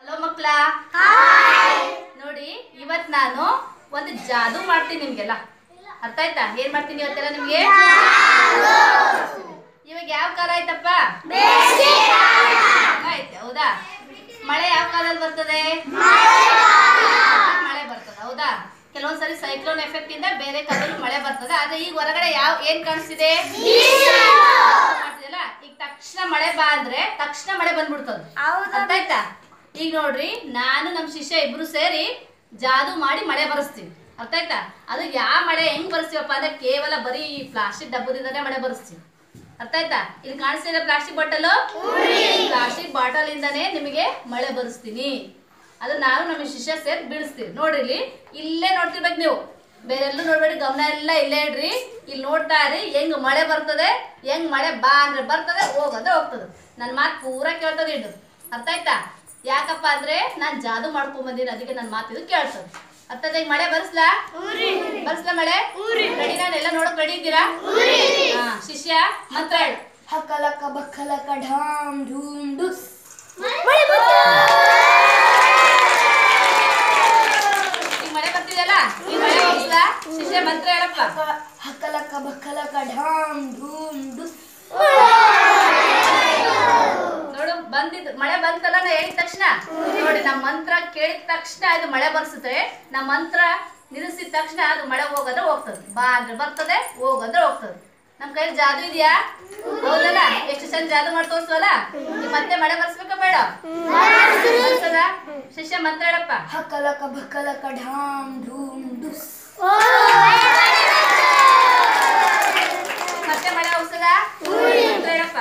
Hello ಮಕ್ಕಳ? ನೋಡಿ ಇವತ್ ನಾನು ಒಂದು ಜಾದೂ ಮಾಡ್ತೀನಿ ನಿಮ್ಗೆಲ್ಲ. ಅರ್ಥ ಆಯ್ತಾ? ಏನ್ ಮಾಡ್ತೀನಿ ಇವತ್ತೆಲ್ಲ ನಿಮ್ಗೆ? ಇವಾಗ ಯಾವ ಕಾಲ ಆಯ್ತಪ್ಪ? ಆಯ್ತು ಹೌದಾ? ಮಳೆ ಯಾವ ಕಾಲದಲ್ಲಿ ಬರ್ತದೆ? ಮಳೆ ಬರ್ತದೆ ಹೌದಾ? ಕೆಲವೊಂದ್ಸರಿ ಸೈಕ್ಲೋನ್ ಎಫೆಕ್ಟ್ ಇಂದ ಬೇರೆ ಕಾಲದಲ್ಲಿ ಮಳೆ ಬರ್ತದೆ. ಆದ್ರೆ ಈಗ ಹೊರಗಡೆ ಯಾವ ಏನ್ ಕಾಣಿಸ್ತಿದೆ? ಈಗ ತಕ್ಷಣ ಮಳೆ ಬಾ ಅಂದ್ರೆ ತಕ್ಷಣ ಮಳೆ ಬಂದ್ಬಿಡ್ತದೆ. ಅರ್ಥ ಆಯ್ತಾ? ಈಗ ನೋಡ್ರಿ, ನಾನು ನಮ್ಮ ಶಿಷ್ಯ ಇಬ್ರು ಸೇರಿ ಜಾದು ಮಾಡಿ ಮಳೆ ಬರೆಸ್ತೀವಿ. ಅರ್ಥ ಆಯ್ತಾ? ಅದು ಯಾವ ಮಳೆ, ಹೆಂಗ್ ಬರೆಸ್ತೀವಪ್ಪ ಅಂದ್ರೆ ಕೇವಲ ಬರೀ ಪ್ಲಾಸ್ಟಿಕ್ ಡಬ್ಬದಿಂದನೇ ಮಳೆ ಬರೆಸ್ತೀವಿ. ಅರ್ಥ ಆಯ್ತಾ? ಇಲ್ಲಿ ಕಾಣಿಸ್ತಿದೆ ಪ್ಲಾಸ್ಟಿಕ್ ಬಾಟಲ್ ಪ್ಲಾಸ್ಟಿಕ್ ಬಾಟಲ್ ಇಂದಾನೇ ನಿಮಗೆ ಮಳೆ ಬರೆಸ್ತೀನಿ. ಅದು ನಾನು ನಮ್ಮ ಶಿಷ್ಯ ಸೇರಿ ಬೀಳಿಸ್ತೀವಿ. ನೋಡ್ರಿ ಇಲ್ಲಿ, ಇಲ್ಲೇ ನೋಡ್ತಿರ್ಬೇಕು ನೀವು. ಬೇರೆ ಎಲ್ಲೂ ನೋಡ್ಬೇಡಿ, ಗಮನ ಎಲ್ಲ ಇಲ್ಲೇ ಇಡ್ರಿ. ಇಲ್ಲಿ ನೋಡ್ತಾ ಇರಿ, ಹೆಂಗ್ ಮಳೆ ಬರ್ತದೆ, ಹೆಂಗ್ ಮಳೆ ಬಾ ಅಂದ್ರೆ ಬರ್ತದೆ ಹೋಗಂದ್ರೆ ಹೋಗ್ತದೆ. ನನ್ನ ಮಾತು ಪೂರಾ ಕೇಳ್ತದೆ ಇಡು ಅರ್ಥ ಆಯ್ತಾ? ಯಾಕಪ್ಪ ಅಂದ್ರೆ ನಾನ್ ಜಾದು ಮಾಡ್ಕೊಂಡ್ ಬಂದಿನ ಅದಕ್ಕೆ ನನ್ ಮಾತು ಇದು ಕೇಳ್ತದೆ. ಅತ್ತದ ಈಗ ಮಳೆ ಬರ್ಸ್ಲಾ? ಬರ್ಸ್ಲಾ ಮಳೆ? ರೆಡಿ ನಾನು ಎಲ್ಲ ನೋಡಕ್ ರೆಡಿ ಇದ್ದೀರಾ? ಹಾ ಶಿಷ್ಯ ಮಂತ್ರ ಹೇಳು. ಹಕಲಕ ಬಕ್ಕಲಕ ಢಾಮ್ ಧೂಮ್ ಡುಸ್. ಈಗ ಮಳೆ ಬರ್ತಿದೆಯಲ್ಲ? ಈ ಮಳೆ ಬರ್ಸ್ಲಾ? ಶಿಷ್ಯ ಮಂತ್ರ ಹೇಳಪ್ಪ ಹಕಲಕ ಬಕ್ಕಲಕ ಢಾಮ್ ಧೂಮ್ ಡುಸ್ ನೋಡು ಬಂದಿದ್ದು ಮಳೆ ಬಂತಲ್ಲ ನಾ ಹೇಳಿದ ತಕ್ಷಣ. ನೋಡಿ ನಮ್ಮ ಮಂತ್ರ ಕೇಳಿದ ತಕ್ಷಣ ಇದು ಮಳೆ ಬರ್ಸುತ್ತೆ. ನಮ್ಮ ಮಂತ್ರ ನಿಲ್ಲಿಸಿದ ತಕ್ಷಣ ಅದು ಮಳೆ ಹೋಗಂದ್ರೆ ಹೋಗ್ತದೆ. ಬಾ ಅಂದ್ರೆ ಬರ್ತದೆ ಹೋಗಂದ್ರೆ ಹೋಗ್ತದೆ. ನಮ್ ಕೈಯಲ್ಲಿ ಜಾದು ಇದೆಯಾ? ಹೌದಲ್ಲ? ಎಷ್ಟು ಚಂದ ಜಾದು ಮಾಡಿ ತೋರಿಸುವಲ್ಲ? ನೀವು ಮತ್ತೆ ಮಳೆ ಬರ್ಸ್ಬೇಕ ಬೇಡ. ಶಿಷ್ಯ ಮಂತ್ರ ಹೇಳಪ್ಪ. ಹಕಲಕ ಬಕ್ಕಲಕ ಢಾಮ್ ಧೂಮ್ ಡುಸ್ ಮತ್ತೆ ಮಳೆ ಹೋಗ್ತದ? ಹಕ್ಕಲಕ ಹೇಳಪ್ಪ.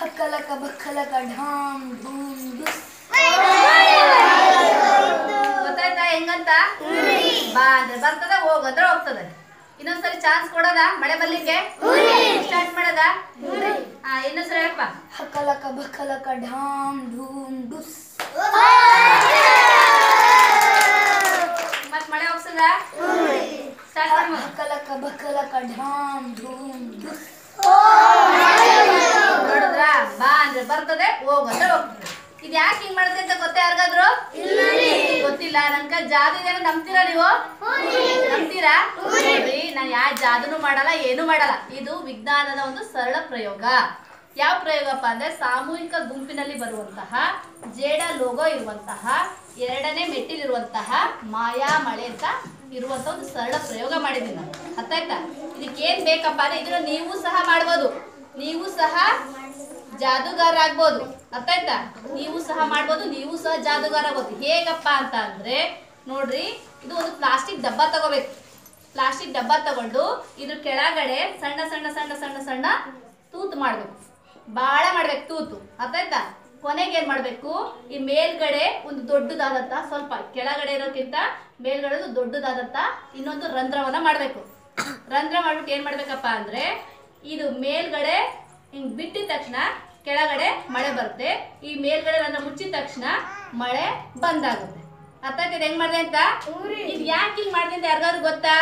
ಹಕಲಕ ಬಕ್ಕಲಕ ಢಾಮ್ ಧೂಮ್ ಬಾ ಅಂದ್ರೆ ಬರ್ತದ ಹೋಗಂದ್ರೆ ಹೋಗ್ತದೆ. ಇನ್ನೊಂದ್ಸರಿ ಚಾನ್ಸ್ ಕೊಡೋದ? ಮಳೆ ಬರ್ಲಿಕ್ಕೆ? ಸ್ಟಾರ್ಟ್ ಮಾಡೋದ? ಹಾ ಇನ್ನೊಂದ್ಸರಿ ಹೇಳಪ್ಪ. ಹಕಲಕ ಬಕ್ಕಲಕ ಢಾಮ್ ಧೂಮ್ ಡುಸ್. ಮತ್ ಮಳೆ ಹೋಗ್ಸದ ಸ್ಟಾರ್ಟ್. ಹಕಲಕ ಬಕ್ಕಲಕ ಢಾಮ್ ಧೂಮ್ ಡುಸ್. ನೋಡಿದ್ರ? ಬಾ ಅಂದ್ರೆ ಬರ್ತದೆ ಹೋಗಂದ್ರೆ ಹೋಗ್ತದೆ. ಇದು ಯಾಕೆ ಹಿಂಗ್ ಮಾಡುತ್ತೆ ಅಂತ ಗೊತ್ತಾ ಯಾರಿಗಾದ್ರು? ಗೊತ್ತಿಲ್ಲ. ನನ್ಕ ಜಾದು ಇದೆ ನಂಬ್ತೀರಾ ನೀವು? ನಂಬ್ತೀರಾ? ನೋಡ್ರಿ ನಾನು ಯಾವ ಜಾದೂನು ಮಾಡಲ್ಲ ಏನು ಮಾಡಲ್ಲ. ಇದು ವಿಜ್ಞಾನದ ಒಂದು ಸರಳ ಪ್ರಯೋಗ. ಯಾವ ಪ್ರಯೋಗಪ್ಪ ಅಂದ್ರೆ ಸಾಮೂಹಿಕ ಗುಂಪಿನಲ್ಲಿ ಬರುವಂತಹ ಜೇಡ ಲೋಗೋ ಇರುವಂತಹ ಎರಡನೇ ಮೆಟ್ಟಿಲಿರುವಂತಹ ಮಾಯಾ ಮಳೆ ಅಂತ ಇರುವಂತ ಒಂದು ಸರಳ ಪ್ರಯೋಗ ಮಾಡಿದ್ದೀನಿ ನಾನು. ಅರ್ಥ ಆಯ್ತಾ ಇದಕ್ಕೆ ಏನ್ ಬೇಕಪ್ಪ ಅಂದ್ರೆ ಇದನ್ನ ನೀವು ಸಹ ಮಾಡ್ಬೋದು. ನೀವು ಸಹ ಜಾದೂಗಾರ ಆಗ್ಬೋದು. ಅರ್ಥ ಆಯ್ತಾ ನೀವು ಸಹ ಮಾಡ್ಬೋದು, ನೀವು ಸಹ ಜಾದೂಗಾರ ಆಗ್ಬೋದು. ಹೇಗಪ್ಪ ಅಂತ ಅಂದ್ರೆ, ನೋಡ್ರಿ, ಇದು ಒಂದು ಪ್ಲಾಸ್ಟಿಕ್ ಡಬ್ಬ ತಗೋಬೇಕು. ಪ್ಲಾಸ್ಟಿಕ್ ಡಬ್ಬ ತಗೊಂಡು ಇದ್ರ ಕೆಳಗಡೆ ಸಣ್ಣ ಸಣ್ಣ ಸಣ್ಣ ಸಣ್ಣ ಸಣ್ಣ ತೂತು ಮಾಡ್ಬೇಕು. ಬಹಳ ಮಾಡ್ಬೇಕು ತೂತು. ಅರ್ಥ ಆಯ್ತಾ ಕೊನೆಗೆ ಏನ್ ಮಾಡ್ಬೇಕು? ಈ ಮೇಲ್ಗಡೆ ಒಂದು ದೊಡ್ಡದಾದಂತ, ಸ್ವಲ್ಪ ಕೆಳಗಡೆ ಇರೋಕ್ಕಿಂತ ಮೇಲ್ಗಡೆ ದೊಡ್ಡದಾದಂತ ಇನ್ನೊಂದು ರಂಧ್ರವನ್ನ ಮಾಡ್ಬೇಕು. ರಂಧ್ರ ಮಾಡ್ಬಿಟ್ಟು ಏನ್ ಮಾಡ್ಬೇಕಪ್ಪ ಅಂದ್ರೆ, ಇದು ಮೇಲ್ಗಡೆ ಹಿಂಗ್ ಬಿಟ್ಟಿದ ತಕ್ಷಣ ಕೆಳಗಡೆ ಮಳೆ ಬರುತ್ತೆ. ಈ ಮೇಲ್ಗಡೆ ನನ್ನ ಮುಚ್ಚಿದ ತಕ್ಷಣ ಮಳೆ ಬಂದಾಗುತ್ತೆ. ಅರ್ಥ ಆಗ್ತದೆ ಹೆಂಗ್ ಮಾಡಿದೆ ಅಂತ? ಇದು ಯಾಕೆ ಹಿಂಗ್ ಮಾಡಿದೆ ಅಂತ ಯಾರಿಗಾದ್ರು ಗೊತ್ತಾ?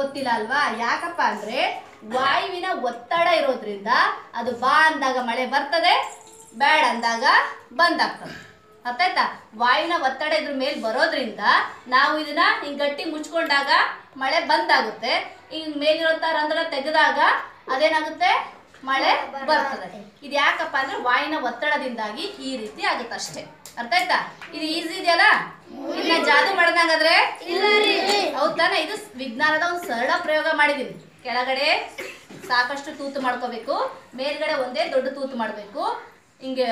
ಗೊತ್ತಿಲ್ಲ ಅಲ್ವಾ? ಯಾಕಪ್ಪ ಅಂದ್ರೆ ವಾಯುವಿನ ಒತ್ತಡ ಇರೋದ್ರಿಂದ ಅದು ಬಾ ಅಂದಾಗ ಮಳೆ ಬರ್ತದೆ ಬೇಡ ಅಂದಾಗ ಬಂದಾಗ್ತದೆ. ಅರ್ಥ ಆಯ್ತಾ? ವಾಯುವಿನ ಒತ್ತಡ ಇದ್ರ ಮೇಲೆ ಬರೋದ್ರಿಂದ ನಾವು ಇದನ್ನ ಹಿಂಗ್ ಗಟ್ಟಿ ಮುಚ್ಕೊಂಡಾಗ ಮಳೆ ಬಂದಾಗುತ್ತೆ. ಹಿಂಗ್ ಮೇಲಿರೋ ರಂಧ್ರ ತೆಗೆದಾಗ ಅದೇನಾಗುತ್ತೆ? ಮಳೆ ಬರ್ತದೆ. ಇದು ಯಾಕಪ್ಪ ಅಂದ್ರೆ ವಾಯಿನ ಒತ್ತಡದಿಂದಾಗಿ ಈ ರೀತಿ ಆಗುತ್ತೆ ಅಷ್ಟೇ. ಅರ್ಥ ಆಯ್ತಾ? ಇದು ಈಸಿ ಇದೆಯಲ್ಲ? ಇದನ್ನ ಜಾದು ಮಾಡ್ದಂಗಾದ್ರೆ? ಹೌದ್ ತಾನೇ? ಇದು ವಿಜ್ಞಾನದ ಒಂದು ಸರಳ ಪ್ರಯೋಗ ಮಾಡಿದೀನಿ ಕೆಳಗಡೆ ಸಾಕಷ್ಟು ತೂತು ಮಾಡ್ಕೋಬೇಕು ಮೇಲ್ಗಡೆ ಒಂದೇ ದೊಡ್ಡ ತೂತು ಮಾಡಬೇಕು. ಹಿಂಗೆ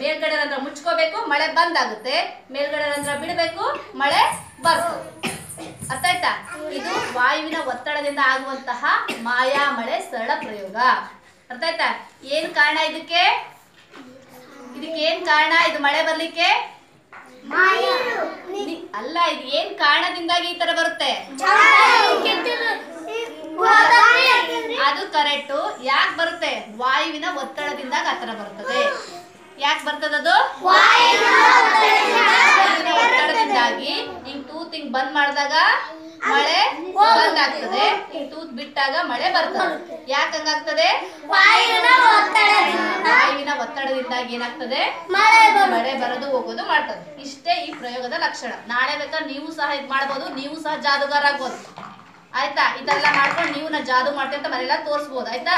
ಮೇಲ್ಗಡೆ ರಂಧ್ರ ಮುಚ್ಕೋಬೇಕು ಮಳೆ ಬಂದಾಗುತ್ತೆ. ಮೇಲ್ಗಡೆ ರಂಧ್ರ ಬಿಡಬೇಕು ಮಳೆ ಬರ್ತದೆ. ಅರ್ಥ ಆಯ್ತಾ? ಇದು ವಾಯುವಿನ ಒತ್ತಡದಿಂದ ಆಗುವಂತಹ ಮಾಯಾ ಮಳೆ ಸರಳ ಪ್ರಯೋಗ. ಅರ್ಥ ಆಯ್ತಾ? ಏನ್ ಕಾರಣ ಇದಕ್ಕೆ? ಇದಕ್ಕೆ ಏನ್ ಕಾರಣ? ಇದು ಮಳೆ ಬರ್ಲಿಕ್ಕೆ? ಅಲ್ಲ ಇದು ಏನ್ ಕಾರಣದಿಂದಾಗಿ ಈ ತರ ಬರುತ್ತೆ? ಅದು ಕರೆಕ್ಟ್. ಯಾಕೆ ಬರುತ್ತೆ? ವಾಯುವಿನ ಒತ್ತಡದಿಂದಾಗ ಆ ತರ ಬರ್ತದೆ. ಯಾಕೆ ಬರ್ತದದು ಒತ್ತಡದಿಂದಾಗಿ ಹಿಂಗ್ ತೂತ್ ಹಿಂಗ್ ಬಂದ್ ಮಾಡಿದಾಗ ಬಂದಾಗ್ತದೆ ಈ ತೂತ್ ಬಿಟ್ಟಾಗ ಮಳೆ ಬರ್ತದೆ ಯಾಕೆ ಹಂಗಾಗ್ತದೆ? ವಾಯುವಿನ ಒತ್ತಡದಿಂದ. ವಾಯುವಿನ ಒತ್ತಡದಿಂದಾಗಿ ಏನಾಗ್ತದೆ? ಮಳೆ ಬರು- ಮಳೆ ಬರೋದು ಹೋಗೋದು ಮಾಡ್ತದೆ. ಇಷ್ಟೇ ಈ ಪ್ರಯೋಗದ ಲಕ್ಷಣ. ನಾಳೆ ಬೇಕಾದ್ರೆ ನೀವು ಸಹ ಇದ್ ಮಾಡ್ಬೋದು ನೀವು ಸಹ ಜಾದುಗಾರ ಆಗ್ಬೋದು. ಆಯ್ತಾ? ಇದೆಲ್ಲ ಮಾಡ್ಕೊಂಡು ನೀವು ನಾ ಜಾದು ಮಾಡ್ತೀನಿ ಅಂತ ಮನೆಯೆಲ್ಲ ತೋರಿಸ್ಬೋದು. ಆಯ್ತಾ?